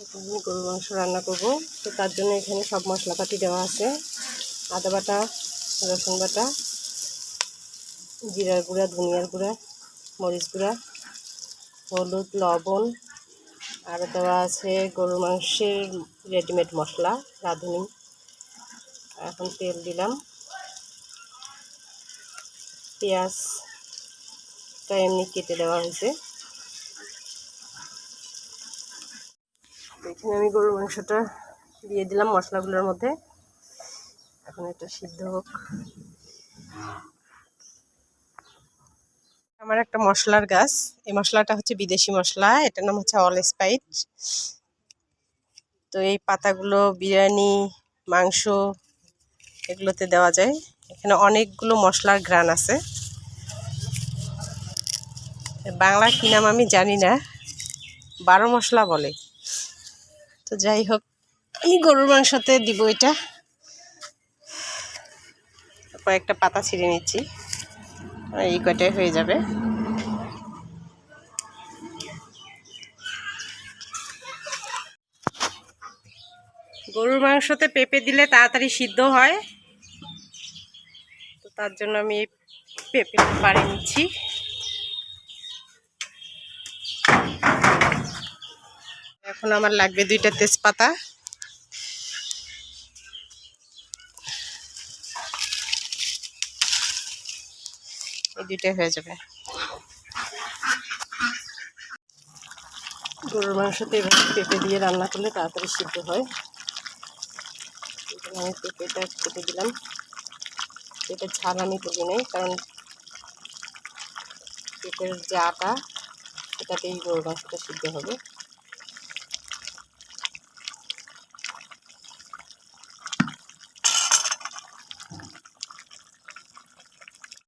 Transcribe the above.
আমি গরুর মাংস রান্না করব। তো তার জন্য এখানে সব মশলাপাতি দেওয়া আছে। আদা বাটা, রসুন বাটা, জিরার গুঁড়া, ধনিয়ার গুঁড়া, মরিচ গুঁড়া, হলুদ, লবণ আর দেওয়া আছে গরুর মাংসের রেডিমেড মশলা, রাঁধুনি। এখন তেল দিলাম। পেঁয়াজটা এমনি কেটে দেওয়া হয়েছে। এখানে আমি গরুর মাংসটা দিয়ে দিলাম মশলাগুলোর মধ্যে। এখন এটা সিদ্ধ হোক। আমার একটা মশলার গাছ। এই মশলাটা হচ্ছে বিদেশি মশলা। এটার নাম হচ্ছে অল স্পাইট তো এই পাতাগুলো, বিরিয়ানি, মাংস, এগুলোতে দেওয়া যায়। এখানে অনেকগুলো মশলার ঘ্রাণ আছে। বাংলা কি নাম আমি জানি না। বারো মশলা বলে। তো যাই হোক আমি গরুর মাংসতে দিব এটা। কয়েকটা পাতা ছিঁড়ে নিচ্ছি। এই কয়টাই হয়ে যাবে। গরুর মাংসতে পেঁপে দিলে তাড়াতাড়ি সিদ্ধ হয়। তো তার জন্য আমি পেঁপে পাড়ে নিচ্ছি। এখন আমার লাগবে দুইটা তেজপাতা। এই দুইটাই হয়ে যাবে। গরুর মাংসতে এভাবে পেঁপে দিয়ে রান্না করলে তাড়াতাড়ি সিদ্ধ হয়। আমি পেঁপেটা কেটে দিলাম। পেঁপের ঝাল আমি তুলি নেই, কারণ পেঁপের যে আটা, সেটাতেই গরুর মাংসটা সিদ্ধ হবে।